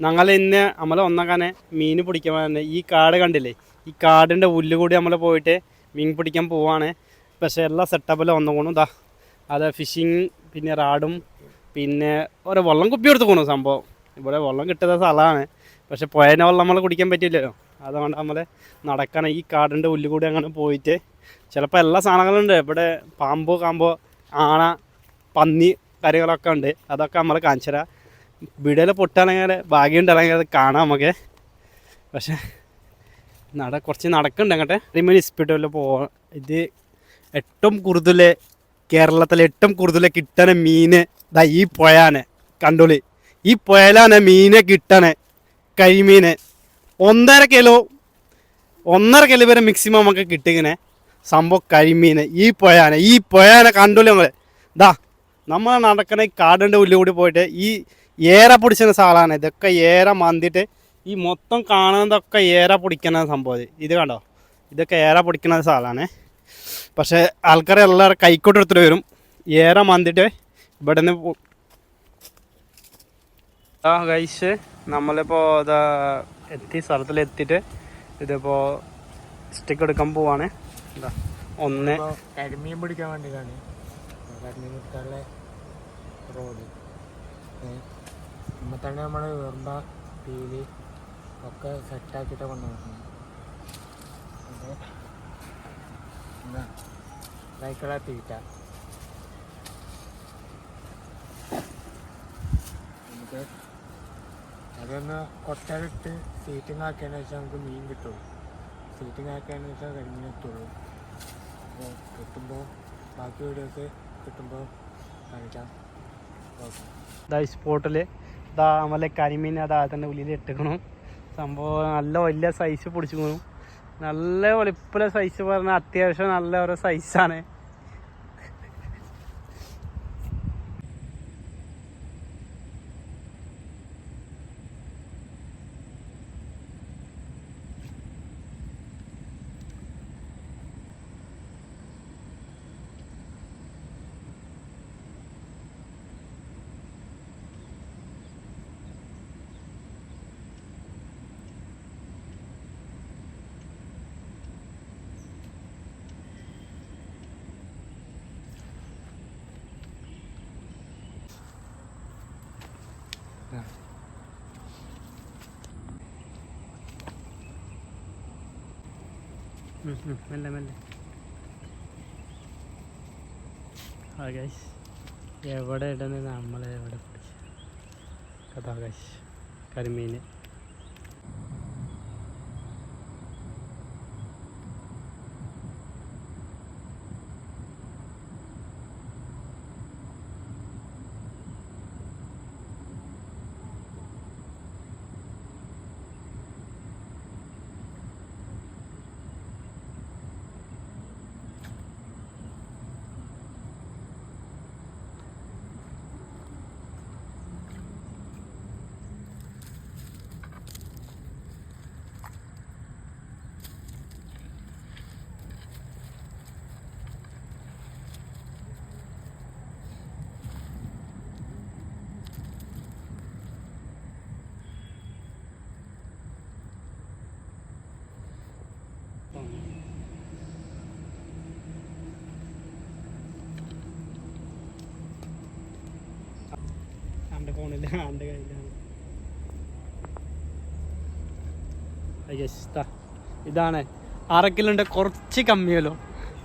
ഞങ്ങൾ ഇന്ന് നമ്മൾ ഒന്നങ്ങനെ മീൻ പിടിക്കാൻ തന്നെ ഈ കാട് കണ്ടില്ലേ? ഈ കാടിന്റെ ഉല്ല് കൂടി നമ്മൾ പോയിട്ട് മീൻ പിടിക്കാൻ പോവാണ്. പക്ഷേ എല്ലാ സെറ്റപ്പിലും ഒന്നുകൊണ്ടും ഇതാ അത് ഫിഷിങ് പിന്നെ റാഡും പിന്നെ ഓരോ വെള്ളം കുപ്പി എടുത്ത് പോകണം സംഭവം. ഇവിടെ വെള്ളം കിട്ടുന്ന സ്ഥലമാണ്. പക്ഷേ പുഴേനെ വെള്ളം നമ്മൾ കുടിക്കാൻ പറ്റില്ലല്ലോ. അതുകൊണ്ട് നമ്മൾ നടക്കണം. ഈ കാടിന്റെ ഉള്ളിൽ കൂടി അങ്ങനെ പോയിട്ട് ചിലപ്പോൾ എല്ലാ സാധനങ്ങളുണ്ട്. ഇവിടെ പാമ്പോ കാമ്പോ ആണ പന്നി കാര്യങ്ങളൊക്കെ ഉണ്ട്. അതൊക്കെ നമ്മൾ കാണിച്ചു തരാം വീഡിയോയിൽ പൊട്ടാണെങ്കിൽ ഭാഗ്യം ഉണ്ടാകാൻ അത് കാണാം നമുക്ക്. പക്ഷേ നട കുറച്ച് നടക്കുന്നുണ്ട് അങ്ങോട്ട്. റിമനി സ്പീഡിൽ പോ ഇത് ഏറ്റവും കൂടുതൽ കേരളത്തിലെ ഏറ്റവും കൂടുതൽ കിട്ടണ മീന് ദാ ഈ പുഴയാണ്. കണ്ടോളി. ഈ പുഴയിലാണ് മീനെ കിട്ടണ കരിമീന്. ഒന്നര കിലോ ഒന്നര കിലോ വരെ മാക്സിമം നമുക്ക് കിട്ടിങ്ങനെ സംഭവം കരിമീന്. ഈ പുഴയാണ്. ഈ പുഴയാണ് കണ്ടോളി നമ്മൾ ദാ നമ്മൾ നടക്കണ കാടിന്റെ ഉള്ളിൽ കൂടി പോയിട്ട് ഈ ഏര പൊടിച്ചിരുന്ന സാധനമാണ്. ഇതൊക്കെ ഏറെ മന്തിട്ട് ഈ മൊത്തം കാണുന്നതൊക്കെ ഏറെ പിടിക്കുന്ന സംഭവം ഇത്. ഇത് കണ്ടോ? ഇതൊക്കെ ഏറെ പിടിക്കുന്ന സാധനമാണ്. പക്ഷേ ആൾക്കാർ എല്ലാവരും കൈക്കോട്ട് എടുത്തിട്ട് വരും. ഏറെ മന്തിട്ട് ഇവിടെ നിന്ന് ആ കഴിച്ച് നമ്മളിപ്പോൾ ഇതാ എത്തി സ്ഥലത്തിൽ എത്തിയിട്ട് ഇതിപ്പോൾ സ്റ്റിക്ക് എടുക്കാൻ പോവാണ്. എന്താ ഒന്ന്. കരിമീൻ പിടിക്കാൻ വേണ്ടിയിട്ടാണ്. കരിമീൻ പിടിക്കാനുള്ള റോഡ്. ഇമ്മ തന്നെ നമ്മൾ ഉറുമ്പ പീലി ഒക്കെ സെറ്റാക്കിയിട്ട് കൊണ്ടു വരുന്നത് തീറ്റ. നമുക്ക് അതൊന്ന് കൊട്ടയിട്ട് സീറ്റിംഗ് ആക്കിയതിന് ശേഷം നമുക്ക് മീൻ കിട്ടുള്ളൂ. സീറ്റിംഗ് ആക്കിയതിന് ശേഷം കരിമീൻ എത്തുള്ളൂ അപ്പോൾ കിട്ടുമ്പോൾ ബാക്കി വീഡിയോസ് കിട്ടുമ്പോൾ കാണിക്കാം. ഓക്കെ. സ്പോട്ടിൽ ഇതാ നമ്മളെ കരിമീൻ അതാ തന്നെ ഉള്ളിൽ ഇട്ടിക്കണു സംഭവം നല്ല വലിയ സൈസ് പിടിച്ചിക്കണം നല്ല വലിപ്പുള്ള സൈസ് പറഞ്ഞാൽ അത്യാവശ്യം നല്ല ഒരു സൈസാണ് മെല്ലെ മെല്ലെ. ആ ഗൈസ് എവിടെ ഇടുന്നത് നമ്മളെ എവിടെ പിടിച്ചു. കഥാ ഗൈസ് കരിമീൻ. എന്റെ ഫോണിൽ ആന്റെ കയ്യിലാണ്. ഇതാണ്. അരക്കിലുണ്ട് കുറച്ച് കമ്മിയല്ലോ.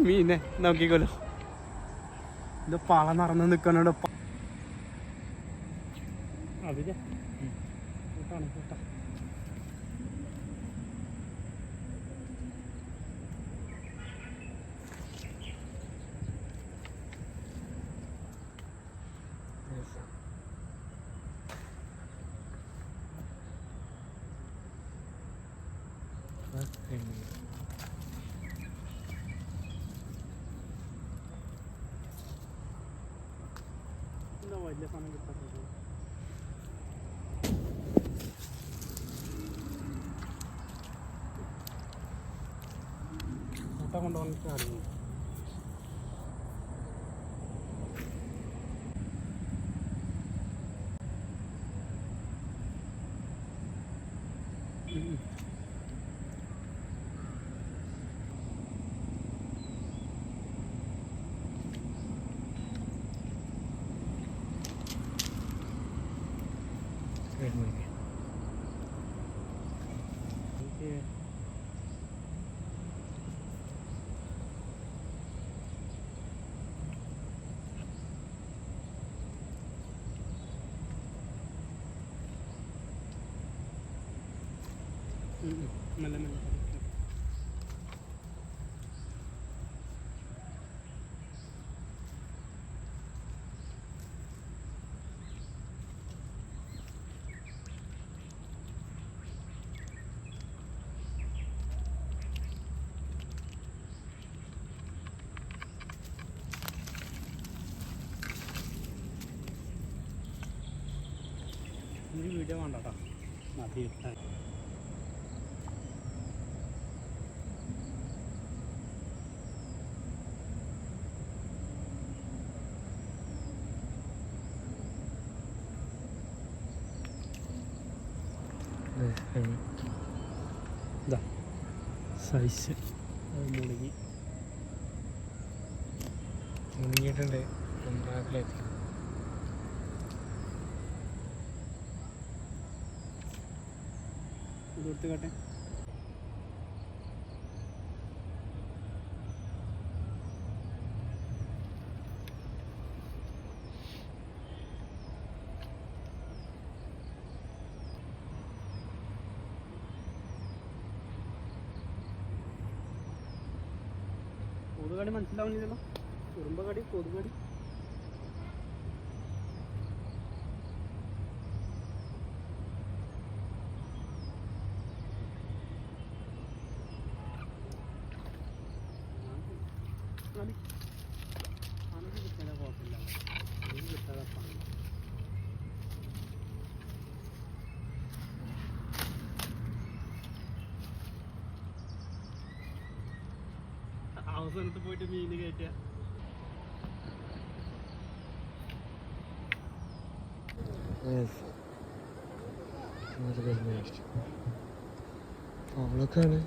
മീനെ നോക്കിക്കോലോ. ഇത് പള നിറന്ന് നിൽക്കണോട് അതിലെ കൂട്ടാണ് കൂട്ടാ എന്താ വലിയ സാധനം കിട്ടാത്തത് മുട്ട കൊണ്ടുവന്നിട്ട് അറിയുന്നു മെല്ലെ മെല്ലെ ഈ വീഡിയോ വേണ്ട കേട്ടോ മതി. ഇതാ. സൈസ് മുടങ്ങി. മുടങ്ങിയിട്ടുണ്ട്. ഒന്നാക്കിലെത്തി ഇത് കൊടുത്ത് കാട്ടെ കൊതുകടി മനസ്സിലാവുന്നില്ലല്ലോ കുറുമ്പകടി കൊതുകടി അനക്ക് കിട്ടിയാലേ കുഴപ്പമില്ല. എനിക്ക് കിട്ടാതെ പണി. അവസാനത്ത് പോയിട്ട് മീൻ കയറ്റുക അവളൊക്കെയാണ്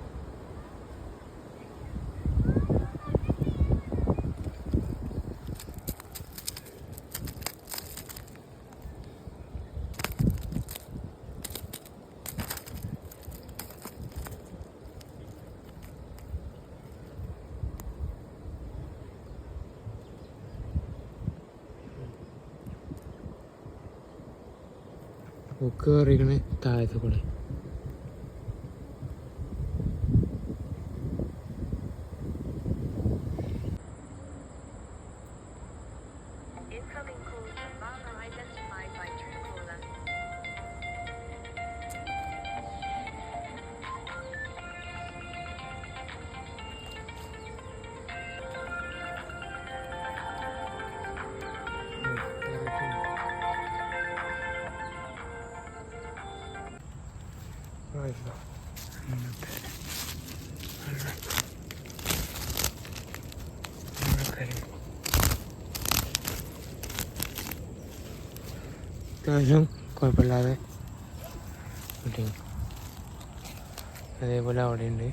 ബുക്ക് കയറിക്കണേ താഴത്തെ കൂടെ അത്യാവശ്യം കുഴപ്പമില്ലാതെ അതേപോലെ അവിടെ ഉണ്ട്